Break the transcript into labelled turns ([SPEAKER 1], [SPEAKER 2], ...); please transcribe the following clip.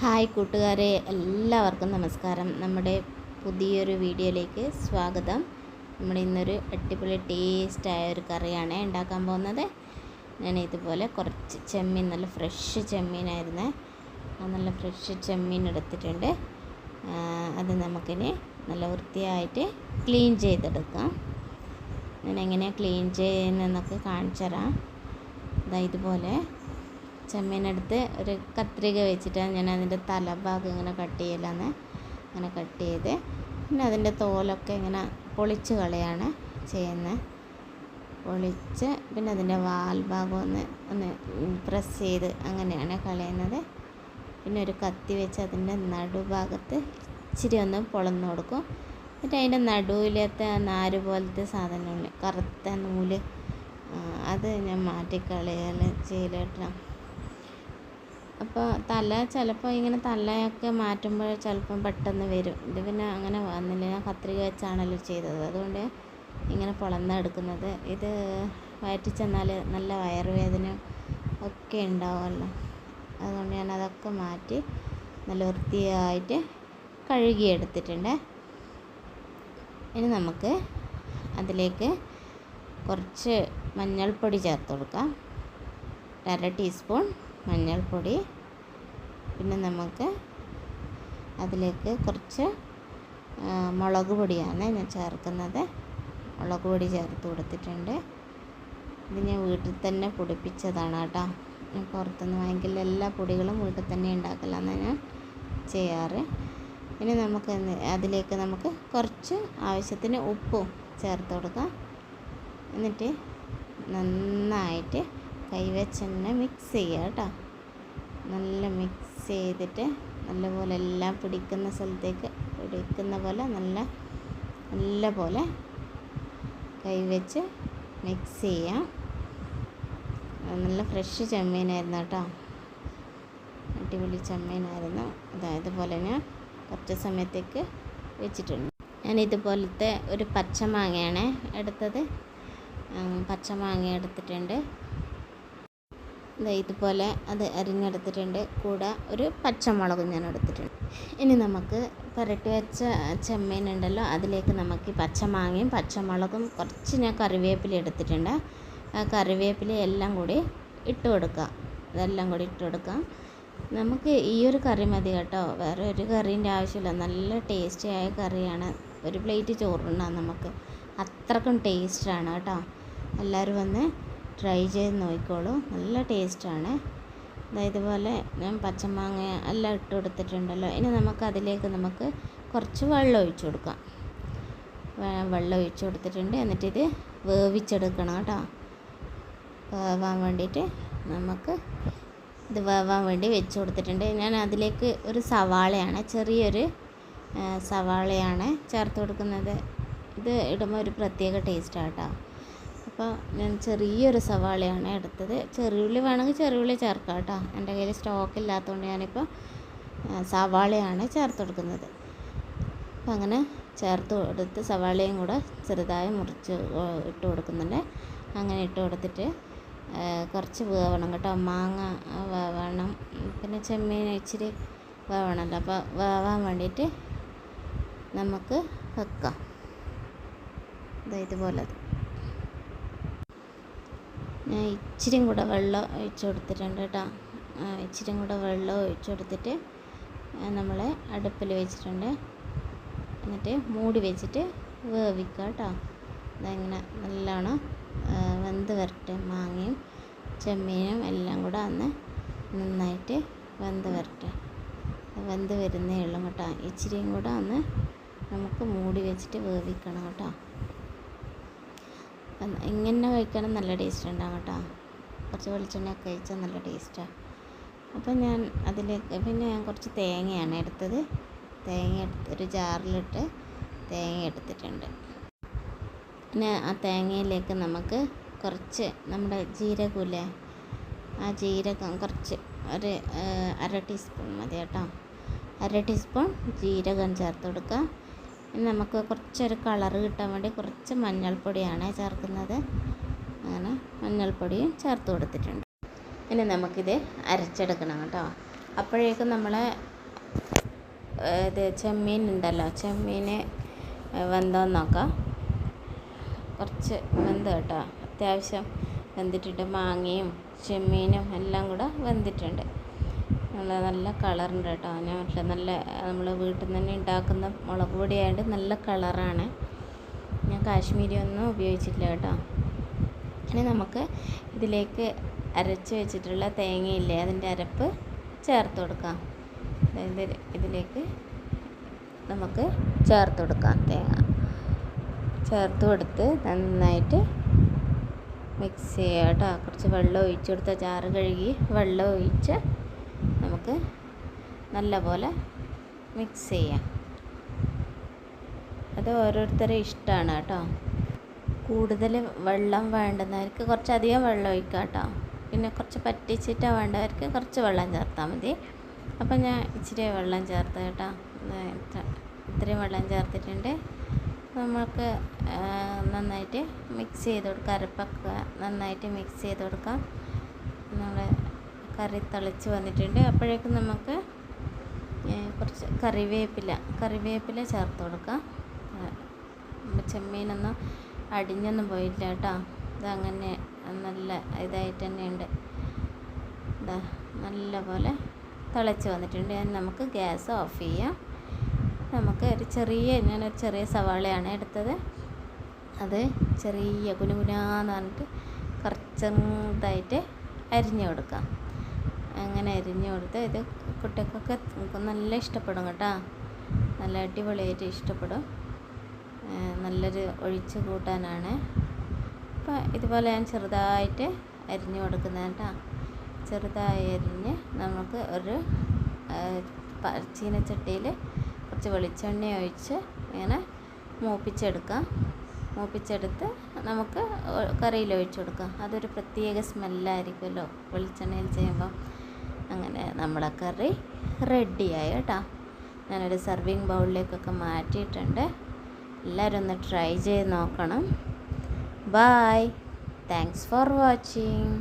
[SPEAKER 1] Hi കൂട്ടുകാരെ എല്ലാവർക്കും നമസ്കാരം. നമ്മുടെ പുതിയൊരു വീഡിയോയിലേക്ക് സ്വാഗതം. നമ്മൾ ഇന്നൊരു അടിപൊളി ടേസ്റ്റായ ഒരു കറിയാണ് ഉണ്ടാക്കാൻ പോകുന്നത്. ഞാൻ ഇതുപോലെ കുറച്ച് ചെമ്മീൻ നല്ല ഫ്രഷ് ചെമ്മീനായിരുന്നേ. നല്ല ഫ്രഷ് ചെമ്മീൻ എടുത്തിട്ടുണ്ട്. അത് നമുക്കിനി നല്ല വൃത്തിയായിട്ട് ക്ലീൻ ചെയ്തെടുക്കാം. ഞാൻ എങ്ങനെയാണ് ക്ലീൻ ചെയ്യുന്നതെന്നൊക്കെ കാണിച്ചു തരാം ഇതാ ഇതുപോലെ ചെമ്മീനെടുത്ത് ഒരു കത്രിക വെച്ചിട്ടാണ് ഞാൻ അതിന്റെ തലഭാഗം ഇങ്ങനെ കട്ട് ചെയ്യലാന്ന് അങ്ങനെ കട്ട് ചെയ്ത് പിന്നെ അതിന്റെ തോലൊക്കെ ഇങ്ങനെ പൊളിച്ച് കളയാണ് ചെയ്യുന്നത്. പൊളിച്ച് പിന്നെ അതിന്റെ വാൽ ഭാഗം ഒന്ന് ഒന്ന് പ്രസ് ചെയ്ത് അങ്ങനെയാണ് കളയുന്നത്. പിന്നെ ഒരു കത്തി വെച്ച് അതിന്റെ നടുഭാഗത്ത് ഇച്ചിരി ഒന്ന് പൊളന്ന് കൊടുക്കും. എന്നിട്ട് അതിന്റെ നടുവിലത്തെ നാര് പോലത്തെ സാധനമുണ്ട് കറുത്ത നൂൽ അത് ഞാൻ മാറ്റിക്കളയൽ ചെയ്യലേട്ടാ അപ്പോൾ തല ചിലപ്പോൾ ഇങ്ങനെ തലയൊക്കെ മാറ്റുമ്പോൾ ചിലപ്പം പെട്ടെന്ന് വരും. ഇത് പിന്നെ അങ്ങനെ വന്നില്ല. ഞാൻ കത്രിക വെച്ചാണല്ലോ ചെയ്തത്. അതുകൊണ്ട് ഇങ്ങനെ പൊളന്നെടുക്കുന്നത് ഇത് വയറ്റി ചെന്നാൽ നല്ല വയറുവേദനയും ഒക്കെ ഉണ്ടാവുമല്ലോ. അതുകൊണ്ട് ഞാൻ അതൊക്കെ മാറ്റി നല്ല വൃത്തിയായിട്ട് കഴുകിയെടുത്തിട്ടുണ്ട് ഇനി നമുക്ക് അതിലേക്ക് കുറച്ച് മഞ്ഞൾപ്പൊടി ചേർത്ത് കൊടുക്കാം. അര ടീസ്പൂൺ മഞ്ഞൾപ്പൊടി. പിന്നെ നമുക്ക് അതിലേക്ക് കുറച്ച് മുളക് പൊടിയാണ് ഞാൻ ചേർക്കുന്നത്. മുളക് പൊടി ചേർത്ത് കൊടുത്തിട്ടുണ്ട്. ഇത് ഞാൻ വീട്ടിൽ തന്നെ പൊടിപ്പിച്ചതാണ് കേട്ടോ. ഞാൻ പുറത്തുനിന്ന് വാങ്ങിക്കില്ല എല്ലാ പൊടികളും വീട്ടിൽ തന്നെ ഉണ്ടാക്കലാണ് ഞാൻ ചെയ്യാറ്. ഇനി നമുക്ക് അതിലേക്ക് നമുക്ക് കുറച്ച് ആവശ്യത്തിന് ഉപ്പും ചേർത്ത് കൊടുക്കാം. എന്നിട്ട് നന്നായിട്ട് കൈവച്ച് തന്നെ മിക്സ് ചെയ്യുക കേട്ടോ. നല്ല മിക്സ് ചെയ്തിട്ട് നല്ലപോലെ എല്ലാം പിടിക്കുന്ന സ്ഥലത്തേക്ക് പിടിക്കുന്ന പോലെ നല്ല നല്ല പോലെ കൈവച്ച് മിക്സ് ചെയ്യാം. നല്ല ഫ്രഷ് ചെമ്മീനായിരുന്നു കേട്ടോ. അടിപൊളി ചെമ്മീനായിരുന്നു. അതായത് ഇതുപോലെ ഞാൻ കുറച്ച് സമയത്തേക്ക് വെച്ചിട്ടുണ്ട്. ഞാൻ ഇതുപോലത്തെ ഒരു പച്ചമാങ്ങയാണ് എടുത്തത്. പച്ചമാങ്ങ എടുത്തിട്ടുണ്ട്. ഇതുപോലെ അത് അരിഞ്ഞെടുത്തിട്ടുണ്ട്. കൂടെ ഒരു പച്ചമുളകും ഞാൻ എടുത്തിട്ടുണ്ട് ഇനി നമുക്ക് പുരട്ടി വെച്ച ചെമ്മീൻ ഉണ്ടല്ലോ അതിലേക്ക് നമുക്ക് പച്ചമാങ്ങയും പച്ചമുളകും കുറച്ച് ഞാൻ കറിവേപ്പില എടുത്തിട്ടുണ്ട്. ആ കറിവേപ്പില എല്ലാം കൂടി ഇട്ട് കൊടുക്കുക ഇതെല്ലാം കൂടി ഇട്ട് കൊടുക്കാം. നമുക്ക് ഈ ഒരു കറി മതി കേട്ടോ. വേറെ ഒരു കറീന്റെ ആവശ്യമില്ല. നല്ല ടേസ്റ്റി ആയ കറിയാണ്. ഒരു പ്ലേറ്റ് ചോറുണ്ണാം നമുക്ക്. അത്രക്കും ടേസ്റ്റാണ് കേട്ടോ. എല്ലാവരും വന്ന് ട്രൈ ചെയ്ത് നോക്കിക്കോളൂ. നല്ല ടേസ്റ്റാണ്. ഇതുപോലെ ഞാൻ പച്ചമാങ്ങ എല്ലാം ഇട്ട് കൊടുത്തിട്ടുണ്ടല്ലോ. ഇനി നമുക്ക് അതിലേക്ക് നമുക്ക് കുറച്ച് വെള്ളം ഒഴിച്ചു കൊടുക്കാം. വെള്ളം ഒഴിച്ചു കൊടുത്തിട്ടുണ്ട്. എന്നിട്ട് ഇത് വേവിച്ചെടുക്കണം കേട്ടോ. വേവാൻ വേണ്ടിയിട്ട് നമുക്ക് ഇത് വേവാൻ വേണ്ടി വെച്ച് കൊടുത്തിട്ടുണ്ട്. ഞാൻ അതിലേക്ക് ഒരു സവാളയാണ് ചെറിയൊരു സവാളയാണ് ചേർത്ത് കൊടുക്കുന്നത്. ഇത് ഇടുമ്പോൾ ഒരു പ്രത്യേക ടേസ്റ്റാണ് കേട്ടോ. അപ്പോൾ ഞാൻ ചെറിയൊരു സവാളയാണ് എടുത്തത്. ചെറിയുള്ളി വേണമെങ്കിൽ ചെറിയുള്ളി ചേർക്കാം കേട്ടോ. എന്റെ കയ്യിൽ സ്റ്റോക്ക് ഇല്ലാത്തതുകൊണ്ട് ഞാനിപ്പോൾ സവാളയാണ് ചേർത്ത് കൊടുക്കുന്നത്. അപ്പം അങ്ങനെ ചേർത്ത് കൊടുത്ത് സവാളയും കൂടെ ചെറുതായി മുറിച്ച് ഇട്ട് കൊടുക്കുന്നുണ്ട്. അങ്ങനെ ഇട്ട് കൊടുത്തിട്ട് കുറച്ച് വേവണം കേട്ടോ. മാങ്ങ വേവണം. പിന്നെ ചെമ്മീൻ ഇച്ചിരി വേവണമല്ലോ. അപ്പോൾ വേവാൻ വേണ്ടിയിട്ട് നമുക്ക് വെക്കാം. ദാ ഇതുപോലെ. ഞാൻ ഇച്ചിരിയും കൂടെ വെള്ളം ഒഴിച്ച് കൊടുത്തിട്ടുണ്ട് കേട്ടോ. ഇച്ചിരിയും കൂടെ വെള്ളം ഒഴിച്ച് കൊടുത്തിട്ട് നമ്മൾ അടുപ്പിൽ വെച്ചിട്ടുണ്ട്. എന്നിട്ട് മൂടി വെച്ചിട്ട് വേവിക്കുക കേട്ടോ. അതങ്ങനെ നല്ലോണം വെന്ത് വരട്ടെ. മാങ്ങയും ചെമ്മീനും എല്ലാം കൂടെ അന്ന് നന്നായിട്ട് വെന്ത് വരട്ടെ. വെന്ത് വരുന്നേ ഉള്ളൂ കേട്ടോ. ഇച്ചിരിയും കൂടെ ഒന്ന് നമുക്ക് മൂടി വെച്ചിട്ട് വേവിക്കണം കേട്ടോ. ഇങ്ങനെ കഴിക്കണം നല്ല ടേസ്റ്റ് ഉണ്ടാകും കേട്ടോ. കുറച്ച് വെളിച്ചെണ്ണയൊക്കെ കഴിച്ചാൽ നല്ല ടേസ്റ്റാണ് അപ്പം ഞാൻ അതിലേക്ക് പിന്നെ ഞാൻ കുറച്ച് തേങ്ങയാണ് എടുത്തത്. തേങ്ങ എടുത്ത് ഒരു ജാറിലിട്ട് തേങ്ങ എടുത്തിട്ടുണ്ട്. പിന്നെ ആ തേങ്ങയിലേക്ക് നമുക്ക് കുറച്ച് നമ്മുടെ ജീരകമില്ലേ? ആ ജീരകം കുറച്ച് ഒരു അര ടീസ്പൂൺ മതി കേട്ടോ. അര ടീസ്പൂൺ ജീരകം ചേർത്ത് കൊടുക്കുക. നമുക്ക് കുറച്ചൊരു കളർ കിട്ടാൻ വേണ്ടി കുറച്ച് മഞ്ഞൾപ്പൊടിയാണ് ചേർക്കുന്നത്. അങ്ങനെ മഞ്ഞൾപ്പൊടിയും ചേർത്ത് കൊടുത്തിട്ടുണ്ട്. ഇനി നമുക്കിത് അരച്ചെടുക്കണം കേട്ടോ. അപ്പോഴേക്കും നമ്മൾ ഇത് ചെമ്മീൻ ഉണ്ടല്ലോ ചെമ്മീൻ വെന്തോന്ന് നോക്കാം. കുറച്ച് വെന്ത് കേട്ടോ. അത്യാവശ്യം വെന്തിട്ടുണ്ട്. മാങ്ങയും ചെമ്മീനും എല്ലാം കൂടെ വെന്തിട്ടുണ്ട്. നല്ല നല്ല കളറുണ്ട് കേട്ടോ. ഞാൻ പക്ഷേ നല്ല നമ്മൾ വീട്ടിൽ നിന്ന് തന്നെ ഉണ്ടാക്കുന്ന മുളക് പൊടി ആയതുകൊണ്ട് നല്ല കളറാണ് ഞാൻ കാശ്മീരി ഒന്നും ഉപയോഗിച്ചിട്ടില്ല കേട്ടോ. ഇനി നമുക്ക് ഇതിലേക്ക് അരച്ച് വെച്ചിട്ടുള്ള തേങ്ങയില്ലേ അതിന്റെ അരപ്പ് ചേർത്ത് കൊടുക്കാം. അതായത് ഇതിലേക്ക് നമുക്ക് ചേർത്ത് കൊടുക്കാം തേങ്ങ. ചേർത്ത് കൊടുത്ത് നന്നായിട്ട് മിക്സ് ചെയ്യുക കേട്ടോ. കുറച്ച് വെള്ളം ഒഴിച്ച് കൊടുത്ത ചാറ് കഴുകി വെള്ളം ഒഴിച്ച് നമുക്ക് നല്ലപോലെ മിക്സ് ചെയ്യാം. അത് ഓരോരുത്തരെ ഇഷ്ടമാണ് കേട്ടോ. കൂടുതൽ വെള്ളം വേണ്ടുന്നവർക്ക് കുറച്ചധികം വെള്ളം ഒഴിക്കാം കേട്ടോ. പിന്നെ കുറച്ച് പറ്റിച്ചിട്ട് വേണ്ടവർക്ക് കുറച്ച് വെള്ളം ചേർത്താൽ മതി. അപ്പം ഞാൻ ഇച്ചിരി വെള്ളം ചേർത്ത് കേട്ടോ. ഇത്രയും വെള്ളം ചേർത്തിട്ടുണ്ട്. നമ്മൾക്ക് നന്നായിട്ട് മിക്സ് ചെയ്ത് കൊടുക്കാം. അരപ്പൊക്കെ നന്നായിട്ട് മിക്സ് ചെയ്ത് കൊടുക്കാം. നമ്മൾ കറി തിളച്ച് വന്നിട്ടുണ്ട്. അപ്പോഴേക്കും നമുക്ക് കുറച്ച് കറിവേപ്പില കറിവേപ്പില ചേർത്ത് കൊടുക്കാം. ചെമ്മീനൊന്നും അടിഞ്ഞൊന്നും പോയില്ല കേട്ടോ. ഇതങ്ങനെ നല്ല ഇതായിട്ട് തന്നെയുണ്ട്. ഇതാ നല്ല പോലെ തിളച്ച് വന്നിട്ടുണ്ട്. നമുക്ക് ഗ്യാസ് ഓഫ് ചെയ്യാം. നമുക്ക് ഒരു ചെറിയ ഞാനൊരു ചെറിയ സവാളയാണ് എടുത്തത്. അത് ചെറിയ കുനുകുനാന്ന് പറഞ്ഞിട്ട് കുറച്ചതായിട്ട് അരിഞ്ഞു കൊടുക്കാം. അങ്ങനെ അരിഞ്ഞു കൊടുത്ത് ഇത് കുട്ടികൾക്കൊക്കെ നല്ല ഇഷ്ടപ്പെടും കേട്ടോ. നല്ല അടിപൊളിയായിട്ട് ഇഷ്ടപ്പെടും. നല്ലൊരു ഒഴിച്ച് കൂട്ടാനാണ്. അപ്പോൾ ഇതുപോലെ ഞാൻ ചെറുതായിട്ട് അരിഞ്ഞു കൊടുക്കുന്നത് കേട്ടോ. ചെറുതായി അരിഞ്ഞ് നമുക്ക് ഒരു ചീനച്ചട്ടിയിൽ കുറച്ച് വെളിച്ചെണ്ണ ഒഴിച്ച് ഇങ്ങനെ മൂപ്പിച്ചെടുക്കാം. മൂപ്പിച്ചെടുത്ത് നമുക്ക് കറിയിൽ ഒഴിച്ചു കൊടുക്കാം. അതൊരു പ്രത്യേക സ്മെല്ലായിരിക്കുമല്ലോ വെളിച്ചെണ്ണയിൽ ചെയ്യുമ്പോൾ അങ്ങനെ നമ്മുടെ കറി റെഡിയായി കേട്ടോ. ഞാനൊരു സർവിങ് ബൗളിലേക്കൊക്കെ മാറ്റിയിട്ടുണ്ട്. എല്ലാവരും ഒന്ന് ട്രൈ ചെയ്ത് നോക്കണം. Bye thanks for watching